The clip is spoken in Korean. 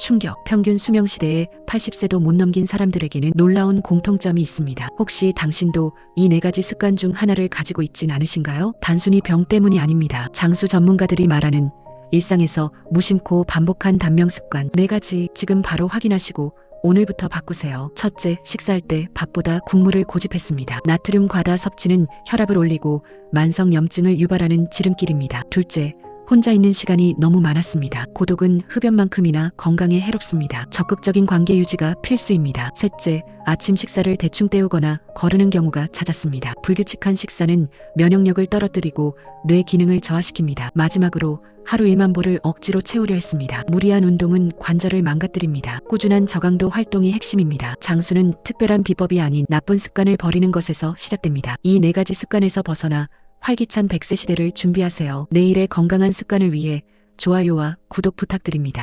충격. 평균 수명 시대에 80세도 못 넘긴 사람들에게는 놀라운 공통점이 있습니다. 혹시 당신도 이 네 가지 습관 중 하나를 가지고 있진 않으신가요? 단순히 병 때문이 아닙니다. 장수 전문가들이 말하는 일상에서 무심코 반복한 단명 습관 네 가지 지금 바로 확인하시고 오늘부터 바꾸세요. 첫째, 식사할 때 밥보다 국물을 고집했습니다. 나트륨 과다 섭취는 혈압을 올리고 만성 염증을 유발하는 지름길입니다. 둘째, 혼자 있는 시간이 너무 많았습니다. 고독은 흡연만큼이나 건강에 해롭습니다. 적극적인 관계 유지가 필수입니다. 셋째, 아침 식사를 대충 때우거나 거르는 경우가 잦았습니다. 불규칙한 식사는 면역력을 떨어뜨리고 뇌 기능을 저하시킵니다. 마지막으로 하루 1만 보를 억지로 채우려 했습니다. 무리한 운동은 관절을 망가뜨립니다. 꾸준한 저강도 활동이 핵심입니다. 장수는 특별한 비법이 아닌 나쁜 습관을 버리는 것에서 시작됩니다. 이 네 가지 습관에서 벗어나 활기찬 100세 시대를 준비하세요. 내일의 건강한 습관을 위해 좋아요와 구독 부탁드립니다.